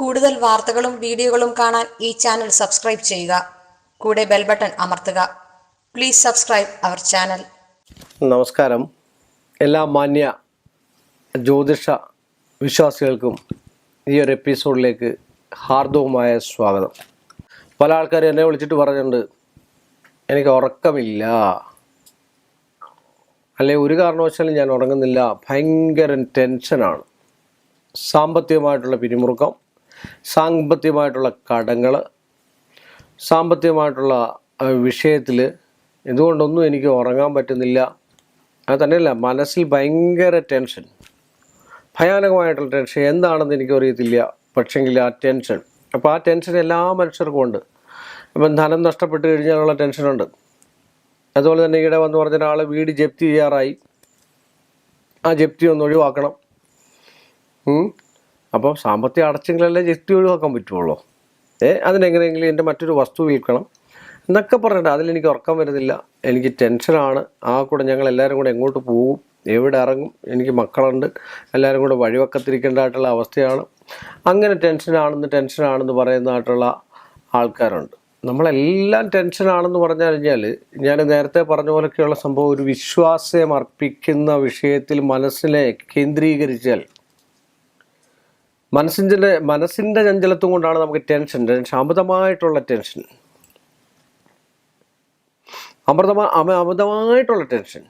കൂടുതൽ വാർത്തകളും വീഡിയോകളും കാണാൻ ഈ ചാനൽ സബ്സ്ക്രൈബ് ചെയ്യുക. കൂടെ ബെൽ ബട്ടൺ അമർത്തുക. Please subscribe our channel. നമസ്കാരം. എല്ലാ മാന്യ ജ്യോതിഷ വിശ്വാസികൾക്കും ഈ ഒരു എപ്പിസോഡിലേക്ക് ഹാർദവുമായ സ്വാഗതം. പല ആൾക്കാരും എന്നെ വിളിച്ചിട്ട് പറഞ്ഞിട്ടുണ്ട് എനിക്ക് ഉറക്കമില്ല. അല്ലെ ഒരു കാരണവശാലും ഞാൻ ഉറങ്ങുന്നില്ല. ഭയങ്കര ടെൻഷനാണ്. സാമ്പത്തികമായിട്ടുള്ള പിരിമുറുക്കം സാമ്പത്തികമായിട്ടുള്ള കടങ്ങൾ സാമ്പത്തികമായിട്ടുള്ള വിഷയത്തിൽ എന്തുകൊണ്ടൊന്നും എനിക്ക് ഉറങ്ങാൻ പറ്റുന്നില്ല. അത് തന്നെയല്ല മനസ്സിൽ ഭയങ്കര ടെൻഷൻ. ഭയാനകമായിട്ടുള്ള ടെൻഷൻ. എന്താണെന്ന് എനിക്ക് അറിയത്തില്ല പക്ഷെങ്കിൽ ആ ടെൻഷൻ. അപ്പോൾ ആ ടെൻഷൻ എല്ലാ മനുഷ്യർക്കും ഉണ്ട്. ഇപ്പം ധനം നഷ്ടപ്പെട്ട് കഴിഞ്ഞാലുള്ള ടെൻഷനുണ്ട്. അതുപോലെ തന്നെ ഇവിടെ വന്ന് പറഞ്ഞ ഒരാൾ വീട് ജപ്തി ചെയ്യാറായി. ആ ജപ്തി ഒന്ന് ഒഴിവാക്കണം. അപ്പോൾ സാമ്പത്തികം അടച്ചെങ്കിലല്ലേ ജപ്തി ഒഴിവാക്കാൻ പറ്റുള്ളൂ. ഏ അതിനെങ്ങനെയെങ്കിലും എന്റെ മറ്റൊരു വസ്തു വിൽക്കണം എന്നൊക്കെ പറഞ്ഞിട്ട് അതിലെനിക്ക് ഉറക്കം വരുന്നില്ല. എനിക്ക് ടെൻഷനാണ്. ആ കൂടെ ഞങ്ങൾ എല്ലാവരും കൂടെ എങ്ങോട്ട് പോകും? എവിടെ ഇറങ്ങും? എനിക്ക് മക്കളുണ്ട്. എല്ലാവരും കൂടെ വഴിവക്കത്തിരിക്കേണ്ടതായിട്ടുള്ള അവസ്ഥയാണ്. അങ്ങനെ ടെൻഷനാണെന്ന് ടെൻഷനാണെന്ന് പറയുന്നതായിട്ടുള്ള ആൾക്കാരുണ്ട്. നമ്മളെല്ലാം ടെൻഷനാണെന്ന് പറഞ്ഞു കഴിഞ്ഞാൽ ഞാൻ നേരത്തെ പറഞ്ഞ പോലൊക്കെയുള്ള സംഭവം ഒരു വിശ്വാസം അർപ്പിക്കുന്ന വിഷയത്തിൽ മനസ്സിനെ കേന്ദ്രീകരിച്ചാൽ മനസ്സിന്റെ മനസ്സിന്റെ ചഞ്ചലത്വം കൊണ്ടാണ് നമുക്ക് ടെൻഷൻ ടെൻഷൻ അമിതമായിട്ടുള്ള ടെൻഷൻ. അമൃതമാ അമ- അമിതമായിട്ടുള്ള ടെൻഷൻ.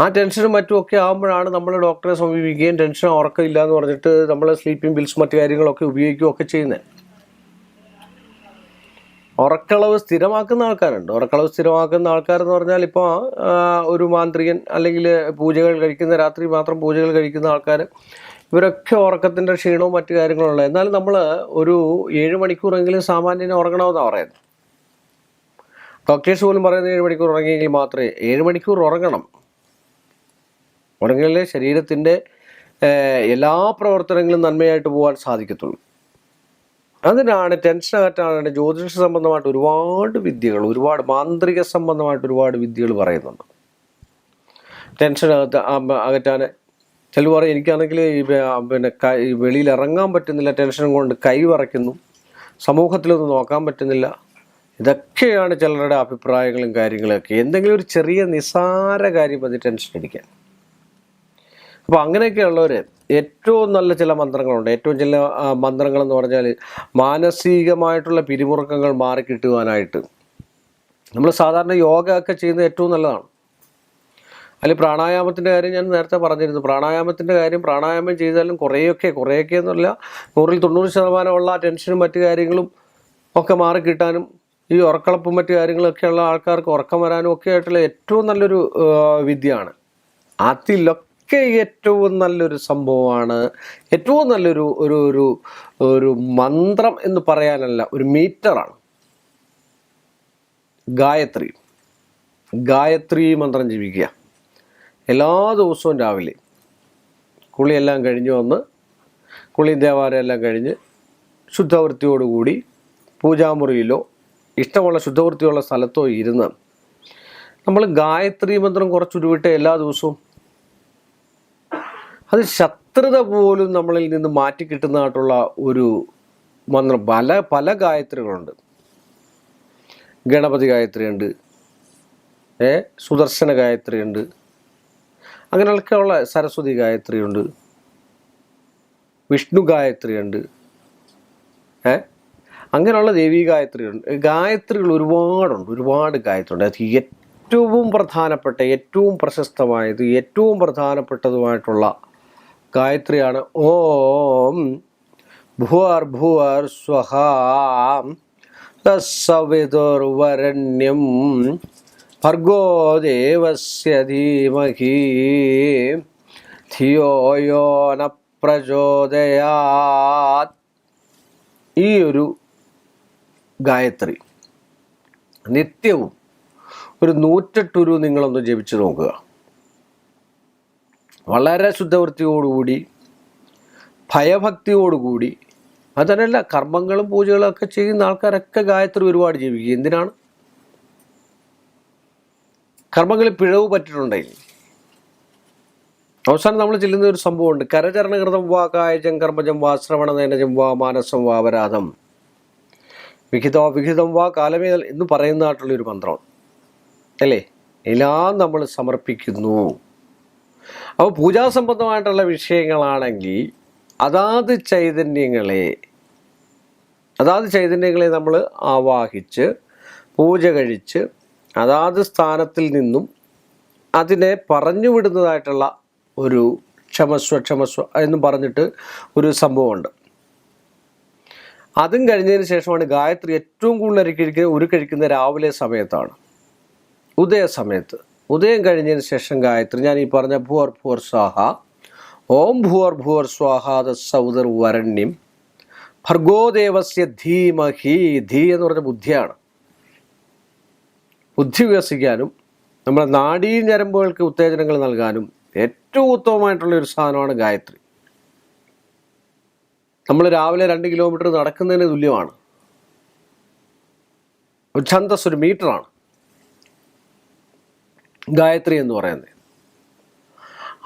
ആ ടെൻഷനും മറ്റുമൊക്കെ ആകുമ്പോഴാണ് നമ്മൾ ഡോക്ടറെ സമീപിക്കുകയും ടെൻഷൻ ഉറക്കമില്ല എന്ന് പറഞ്ഞിട്ട് നമ്മൾ സ്ലീപ്പിംഗ് ബിൽസ് മറ്റു കാര്യങ്ങളൊക്കെ ഉപയോഗിക്കുകയൊക്കെ ചെയ്യുന്നത്. ഉറക്കളവ് സ്ഥിരമാക്കുന്ന ആൾക്കാരുണ്ട്. ഉറക്കളവ് സ്ഥിരമാക്കുന്ന ആൾക്കാരെന്ന് പറഞ്ഞാൽ ഇപ്പോൾ ഒരു മാന്ത്രികൻ അല്ലെങ്കിൽ പൂജകൾ കഴിക്കുന്ന രാത്രി മാത്രം പൂജകൾ കഴിക്കുന്ന ആൾക്കാർ ഇവരൊക്കെ ഉറക്കത്തിന്റെ ക്ഷീണവും മറ്റു കാര്യങ്ങളുള്ള എന്നാലും നമ്മൾ ഒരു ഏഴ് മണിക്കൂറെങ്കിലും സാമാന്യനെ ഉറങ്ങണമെന്നാണ് പറയുന്നത്. ഡോക്ടേഴ്സ് പോലും പറയുന്നത് ഏഴ് മണിക്കൂർ ഉറങ്ങിയെങ്കിൽ മാത്രമേ ഏഴ് മണിക്കൂർ ഉറങ്ങണം. ഉറങ്ങിയാലേ ശരീരത്തിന്റെ എല്ലാ പ്രവർത്തനങ്ങളും നന്മയായിട്ട് പോകാൻ സാധിക്കത്തുള്ളൂ. അതിനാണ് ടെൻഷൻ അകറ്റാനാണ് ജ്യോതിഷ സംബന്ധമായിട്ട് ഒരുപാട് വിദ്യകൾ ഒരുപാട് മാന്ത്രിക സംബന്ധമായിട്ട് ഒരുപാട് വിദ്യകൾ പറയുന്നുണ്ട്. ടെൻഷൻ അകത്ത് അകറ്റാൻ ചില പറയും എനിക്കാണെങ്കിൽ പിന്നെ വെളിയിൽ ഇറങ്ങാൻ പറ്റുന്നില്ല ടെൻഷൻ കൊണ്ട് കൈ വറയ്ക്കുന്നു സമൂഹത്തിലൊന്നും നോക്കാൻ പറ്റുന്നില്ല. ഇതൊക്കെയാണ് ചിലരുടെ അഭിപ്രായങ്ങളും കാര്യങ്ങളൊക്കെ. എന്തെങ്കിലും ഒരു ചെറിയ നിസാര കാര്യം മതി ടെൻഷൻ അടിക്കാൻ. അപ്പോൾ അങ്ങനെയൊക്കെയുള്ളവർ ഏറ്റവും നല്ല ചില മന്ത്രങ്ങളുണ്ട്. ഏറ്റവും ചില മന്ത്രങ്ങൾ എന്ന് പറഞ്ഞാൽ മാനസികമായിട്ടുള്ള പിരിമുറുക്കങ്ങൾ മാറിക്കിട്ടുവാനായിട്ട് നമ്മൾ സാധാരണ യോഗ ഒക്കെ ചെയ്യുന്നത് ഏറ്റവും നല്ലതാണ്. അതിൽ പ്രാണായാമത്തിന്റെ കാര്യം ഞാൻ നേരത്തെ പറഞ്ഞിരുന്നു. പ്രാണായാമത്തിന്റെ കാര്യം പ്രാണായാമം ചെയ്താലും കുറേയൊക്കെ കുറേയൊക്കെ എന്നല്ല നൂറിൽ തൊണ്ണൂറ് ശതമാനമുള്ള ടെൻഷനും മറ്റു കാര്യങ്ങളും ഒക്കെ മാറിക്കിട്ടാനും ഈ ഉറക്കളപ്പും മറ്റു കാര്യങ്ങളൊക്കെയുള്ള ആൾക്കാർക്ക് ഉറക്കം വരാനും ഒക്കെ ആയിട്ടുള്ള ഏറ്റവും നല്ലൊരു വിദ്യയാണ്. അതിലൊക്കെ ഏറ്റവും നല്ലൊരു സംഭവമാണ്. ഏറ്റവും നല്ലൊരു ഒരു ഒരു ഒരു മന്ത്രം എന്ന് പറയാനല്ല ഒരു മീറ്ററാണ്. ഗായത്രി. ഗായത്രി മന്ത്രം ജീവിക്കുക. എല്ലാ ദിവസവും രാവിലെ കുളിയെല്ലാം കഴിഞ്ഞ് വന്ന് കുളി ദേവാലയം എല്ലാം കഴിഞ്ഞ് ശുദ്ധവൃത്തിയോടുകൂടി പൂജാമുറിയിലോ ഇഷ്ടമുള്ള ശുദ്ധവൃത്തിയുള്ള സ്ഥലത്തോ ഇരുന്ന് നമ്മൾ ഗായത്രി മന്ത്രം കുറച്ചുരുവിട്ട് എല്ലാ ദിവസവും അത് ശത്രുത പോലും നമ്മളിൽ നിന്ന് മാറ്റി കിട്ടുന്നതായിട്ടുള്ള ഒരു മന്ത്രം. പല പല ഗായത്രികളുണ്ട്. ഗണപതി ഗായത്രി ഉണ്ട് ഏ സുദർശന ഗായത്രി ഉണ്ട് അങ്ങനെയൊക്കെയുള്ള സരസ്വതി ഗായത്രി ഉണ്ട് വിഷ്ണു ഗായത്രി ഉണ്ട് ഏ അങ്ങനെയുള്ള ദേവി ഗായത്രി ഉണ്ട് ഗായത്രികൾ ഒരുപാടുണ്ട്. ഒരുപാട് ഗായത്രി ഉണ്ട് അത് ഏറ്റവും പ്രധാനപ്പെട്ട ഏറ്റവും പ്രശസ്തമായത് ഏറ്റവും പ്രധാനപ്പെട്ടതുമായിട്ടുള്ള ഗായത്രിയാണ്. ഓം ഭുവർ ഭുവർ സ്വഹാം തസ്സവിതുർവരണ്യം ഭർഗോ ദേവസ്യ ധീമഹി ധിയോ പ്രചോദയാത്. ഈ ഒരു ഗായത്രി നിത്യവും ഒരു നൂറ്റെട്ടുരു നിങ്ങളൊന്ന് ജപിച്ചു നോക്കുക. വളരെ ശുദ്ധവൃത്തിയോടുകൂടി ഭയഭക്തിയോടുകൂടി അതല്ല കർമ്മങ്ങളും പൂജകളും ഒക്കെ ചെയ്യുന്ന ആൾക്കാരൊക്കെ ഗായത്രി ഒരുപാട് ജീവിക്കുക എന്തിനാണ്? കർമ്മങ്ങളിൽ പിഴവ് പറ്റിയിട്ടുണ്ടെങ്കിൽ അവസാനം നമ്മൾ ചെല്ലുന്ന ഒരു സംഭവമുണ്ട്. കരചരണകൃതം വാ കായജം കർമ്മജം വാ ശ്രവണനേനജം വാ മാനസം വാ അപരാധം വിഹിതോ വിഹിതം വാ കാലമേ എന്ന് പറയുന്നതായിട്ടുള്ളൊരു മന്ത്രമാണ് അല്ലേ? എല്ലാം നമ്മൾ സമർപ്പിക്കുന്നു. അപ്പോൾ പൂജാസംബന്ധമായിട്ടുള്ള വിഷയങ്ങളാണെങ്കിൽ അതാത് ചൈതന്യങ്ങളെ അതാത് ചൈതന്യങ്ങളെ നമ്മൾ ആവാഹിച്ച് പൂജ കഴിച്ച് അതാത് സ്ഥാനത്തിൽ നിന്നും അതിനെ പറഞ്ഞു വിടുന്നതായിട്ടുള്ള ഒരു ക്ഷമസ്വ ക്ഷമസ്വ എന്നും പറഞ്ഞിട്ട് ഒരു സംഭവമുണ്ട്. അതും കഴിഞ്ഞതിന് ശേഷമാണ് ഗായത്രി ഏറ്റവും കൂടുതൽ കഴിക്കുന്ന ഒരു കഴിക്കുന്ന രാവിലെ സമയത്താണ്. ഉദയ സമയത്ത്. ഉദയം കഴിഞ്ഞതിന് ശേഷം ഗായത്രി ഞാൻ ഈ പറഞ്ഞ ഭൂവർ ഭൂവർ സ്വാഹ ഓം ഭൂവർ ഭൂവർ സ്വാഹാദ സൗദർ വരണ്യം ഭർഗോദേവസ്യ ധീമഹി ധീ എന്ന് പറഞ്ഞ ബുദ്ധിയാണ്. ബുദ്ധി വികസിക്കാനും നമ്മുടെ നാഡീ ഞരമ്പുകൾക്ക് ഉത്തേജനങ്ങൾ നൽകാനും ഏറ്റവും ഉത്തമമായിട്ടുള്ള ഒരു സാധനമാണ് ഗായത്രി. നമ്മൾ രാവിലെ രണ്ട് കിലോമീറ്റർ നടക്കുന്നതിന് തുല്യമാണ്. ഒരു ഛന്തസ് ഒരു മീറ്ററാണ്. ഗായത്രി എന്ന് പറയുന്നത്.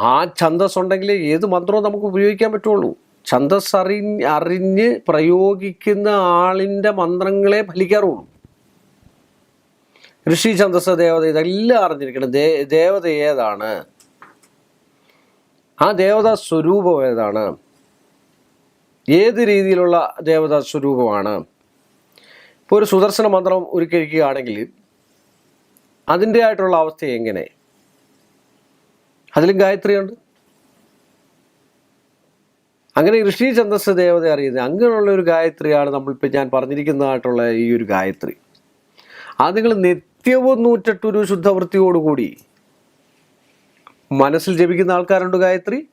ആ ഛന്തസ് ഉണ്ടെങ്കിൽ ഏത് മന്ത്രവും നമുക്ക് ഉപയോഗിക്കാൻ പറ്റുള്ളൂ. ഛന്തസ് അറി അറിഞ്ഞ് പ്രയോഗിക്കുന്ന ആളിന്റെ മന്ത്രങ്ങളെ ഫലിക്കാറുള്ളൂ. ഋഷി ഛന്തസ് ദേവത ഇതെല്ലാം അറിഞ്ഞിരിക്കണം. ദേ ദേവത ഏതാണ്? ആ ദേവതാ സ്വരൂപം ഏതാണ്? ഏത് രീതിയിലുള്ള ദേവതാ സ്വരൂപമാണ്? ഇപ്പോൾ ഒരു സുദർശന മന്ത്രം ഉരുക്കഴിക്കുകയാണെങ്കിൽ അതിന്റെ ആയിട്ടുള്ള അവസ്ഥ എങ്ങനെ? അതിലും ഗായത്രിയുണ്ട്. അങ്ങനെ ഋഷി ഛന്ദസ് ദേവത അറിയുന്നത് അങ്ങനെയുള്ള ഒരു ഗായത്രിയാണ് നമ്മളിപ്പോൾ ഞാൻ പറഞ്ഞിരിക്കുന്നതായിട്ടുള്ള ഈ ഒരു ഗായത്രി. അത് നിങ്ങൾ നിത്യവും നൂറ്റെട്ടൊരു ശുദ്ധവൃത്തിയോടുകൂടി മനസ്സിൽ ജപിക്കുന്ന ആൾക്കാരുണ്ട് ഗായത്രി?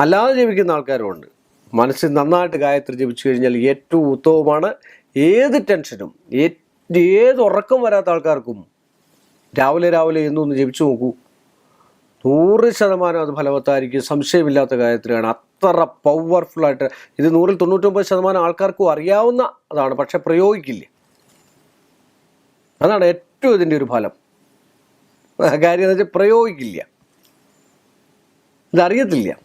അല്ലാതെ ജപിക്കുന്ന ആൾക്കാരുമുണ്ട് മനസ്സിൽ നന്നായിട്ട് ഗായത്രി ജപിച്ചു കഴിഞ്ഞാൽ ഏറ്റവും ഉത്തമമാണ്. ഏത് ടെൻഷനും ഏത് ഉറക്കം വരാത്ത ആൾക്കാർക്കും രാവിലെ രാവിലെ എന്നൊന്ന് ജപിച്ചു നോക്കൂ. നൂറ് ശതമാനം അത് ഫലവത്തായിരിക്കും. സംശയമില്ലാത്ത കാര്യത്തിലാണ് അത്ര പവർഫുൾ ആയിട്ട് ഇത് നൂറിൽ തൊണ്ണൂറ്റൊമ്പത് ശതമാനം ആൾക്കാർക്കും അറിയാവുന്ന അതാണ്. പക്ഷെ പ്രയോഗിക്കില്ല. അതാണ് ഏറ്റവും ഇതിന്റെ ഒരു ഫലം. കാര്യം എന്ന് വെച്ചാൽ പ്രയോഗിക്കില്ല. ഇതറിയത്തില്ല.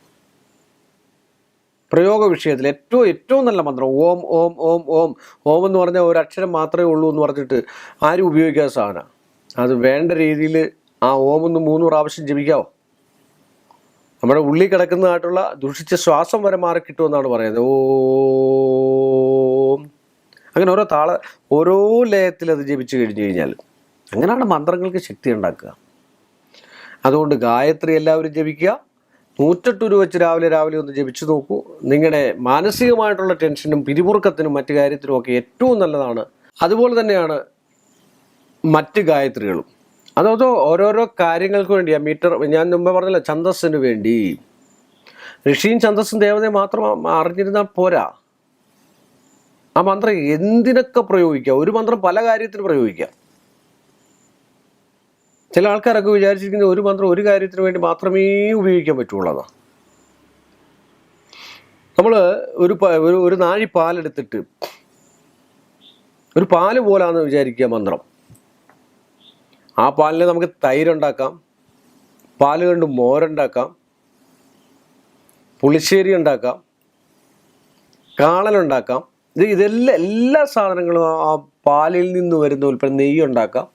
പ്രയോഗ വിഷയത്തിൽ ഏറ്റവും ഏറ്റവും നല്ല മന്ത്രം ഓം ഓം ഓം ഓം ഓം എന്ന് പറഞ്ഞാൽ ഒരു അക്ഷരം മാത്രമേ ഉള്ളൂ എന്ന് പറഞ്ഞിട്ട് ആരും ഉപയോഗിക്കാത്ത സാധനമാണ്. അത് വേണ്ട രീതിയിൽ ആ ഓം ഒന്ന് മൂന്ന് പ്രാവശ്യം ജപിക്കാവോ? നമ്മുടെ ഉള്ളിൽ കിടക്കുന്നതായിട്ടുള്ള ദുഷിച്ച ശ്വാസം വരെ മാറി കിട്ടുമെന്നാണ് പറയുന്നത്. ഓം. അങ്ങനെ ഓരോ താള ഓരോ ലയത്തിൽ അത് ജപിച്ചു കഴിഞ്ഞു കഴിഞ്ഞാൽ അങ്ങനെയാണ് മന്ത്രങ്ങൾക്ക് ശക്തി ഉണ്ടാക്കുക. അതുകൊണ്ട് ഗായത്രി എല്ലാവരും ജപിക്കുക. നൂറ്റെട്ട് രൂപ വെച്ച് രാവിലെ രാവിലെ ഒന്ന് ജപിച്ചു നോക്കൂ. നിങ്ങളുടെ മാനസികമായിട്ടുള്ള ടെൻഷനും പിരിമുറുക്കത്തിനും മറ്റു കാര്യത്തിനും ഒക്കെ ഏറ്റവും നല്ലതാണ്. അതുപോലെ തന്നെയാണ് മറ്റ് ഗായത്രികളും. അതോ ഓരോരോ കാര്യങ്ങൾക്ക് വേണ്ടിയാ മീറ്റർ ഞാൻ മുമ്പ് പറഞ്ഞില്ല ഛന്തസ്സിന് വേണ്ടി. ഋഷിയും ഛന്തസ്സും ദേവതയും മാത്രം അറിഞ്ഞിരുന്നാൽ പോരാ. ആ മന്ത്രം എന്തിനൊക്കെ പ്രയോഗിക്കാം? ഒരു മന്ത്രം പല കാര്യത്തിന് പ്രയോഗിക്കാം. ചില ആൾക്കാരൊക്കെ വിചാരിച്ചിരിക്കുന്ന ഒരു മന്ത്രം ഒരു കാര്യത്തിന് വേണ്ടി മാത്രമേ ഉപയോഗിക്കാൻ പറ്റുള്ളൂ നമ്മൾ ഒരു ഒരു നാഴി പാലെടുത്തിട്ട് ഒരു പാൽ പോലാന്ന് വിചാരിക്കുക മന്ത്രം. ആ പാലിൽ നമുക്ക് തൈരുണ്ടാക്കാം. പാൽ കൊണ്ട് മോരുണ്ടാക്കാം. പുളിശ്ശേരി ഉണ്ടാക്കാം. കാളനുണ്ടാക്കാം. ഇത് ഇതെല്ലാം എല്ലാ സാധനങ്ങളും ആ- പാലിൽ നിന്ന് വരുന്ന ഉൽപ്പന്നം നെയ്യ് ഉണ്ടാക്കാം.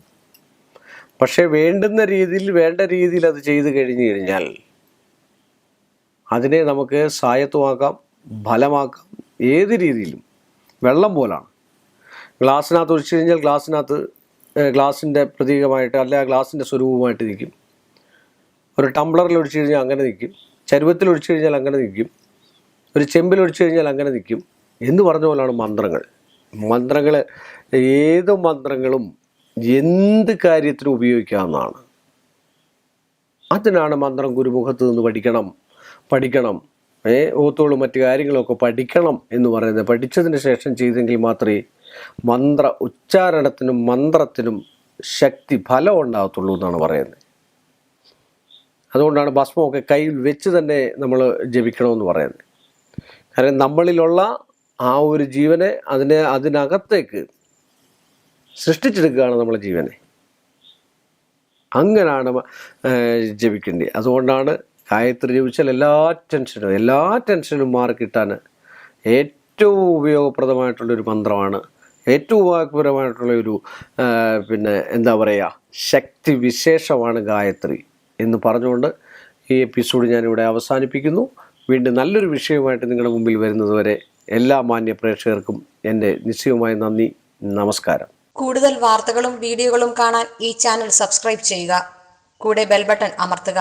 പക്ഷേ വേണ്ടുന്ന രീതിയിൽ വേണ്ട രീതിയിൽ അത് ചെയ്ത് കഴിഞ്ഞു കഴിഞ്ഞാൽ അതിനെ നമുക്ക് സായത്വമാക്കാം ഫലമാക്കാം ഏത് രീതിയിലും. വെള്ളം പോലാണ്. ഗ്ലാസ്സിനകത്ത് ഒഴിച്ചു കഴിഞ്ഞാൽ ഗ്ലാസ്സിനകത്ത് ഗ്ലാസിന്റെ പ്രതീകമായിട്ട് അല്ലെ ആ ഗ്ലാസിന്റെ സ്വരൂപമായിട്ട് നിൽക്കും. ഒരു ടംബ്ലറിൽ ഒഴിച്ചു കഴിഞ്ഞാൽ അങ്ങനെ നിൽക്കും. ചരുവത്തിൽ ഒഴിച്ചു കഴിഞ്ഞാൽ അങ്ങനെ നിൽക്കും. ഒരു ചെമ്പിൽ ഒഴിച്ചു കഴിഞ്ഞാൽ അങ്ങനെ നിൽക്കും. എന്ന് പറഞ്ഞ പോലാണ് മന്ത്രങ്ങൾ. മന്ത്രങ്ങൾ ഏത് മന്ത്രങ്ങളും എന്ത് കാര്യത്തിനും ഉപയോഗിക്കാവുന്നതാണ്. അതിനാണ് മന്ത്രം ഗുരുമുഖത്ത് നിന്ന് പഠിക്കണം പഠിക്കണം. ഏ ഓത്തുകളും മറ്റു കാര്യങ്ങളൊക്കെ പഠിക്കണം എന്ന് പറയുന്നത് പഠിച്ചതിന് ശേഷം ചെയ്തെങ്കിൽ മാത്രമേ മന്ത്ര ഉച്ചാരണത്തിനും മന്ത്രത്തിനും ശക്തി ഫലം ഉണ്ടാകത്തുള്ളൂ എന്നാണ് പറയുന്നത്. അതുകൊണ്ടാണ് ഭസ്മമൊക്കെ കയ്യിൽ വെച്ച് തന്നെ നമ്മൾ ജപിക്കണമെന്ന് പറയുന്നത്. കാരണം നമ്മളിലുള്ള ആ ഒരു ജീവനെ അതിനെ അതിനകത്തേക്ക് സൃഷ്ടിച്ചെടുക്കുകയാണ് നമ്മളെ ജീവനെ. അങ്ങനെയാണ് മ- ജപിക്കേണ്ടത്. അതുകൊണ്ടാണ് ഗായത്രി ജപിച്ചാൽ എല്ലാ ടെൻഷനും എല്ലാ ടെൻഷനും മാറി കിട്ടാൻ ഏറ്റവും ഉപയോഗപ്രദമായിട്ടുള്ളൊരു മന്ത്രമാണ്. ഏറ്റവും ഉപയോഗപരമായിട്ടുള്ള ഒരു പിന്നെ എന്താ പറയുക ശക്തി വിശേഷമാണ് ഗായത്രി എന്ന് പറഞ്ഞുകൊണ്ട് ഈ എപ്പിസോഡ് ഞാനിവിടെ അവസാനിപ്പിക്കുന്നു. വീണ്ടും നല്ലൊരു വിഷയവുമായിട്ട് നിങ്ങളുടെ മുമ്പിൽ വരുന്നതുവരെ എല്ലാ മാന്യ പ്രേക്ഷകർക്കും എന്റെ നിശ്ചയമായ നന്ദി നമസ്കാരം. കൂടുതൽ വാർത്തകളും വീഡിയോകളും കാണാൻ ഈ ചാനൽ സബ്സ്ക്രൈബ് ചെയ്യുക. കൂടെ ബെൽബട്ടൺ അമർത്തുക.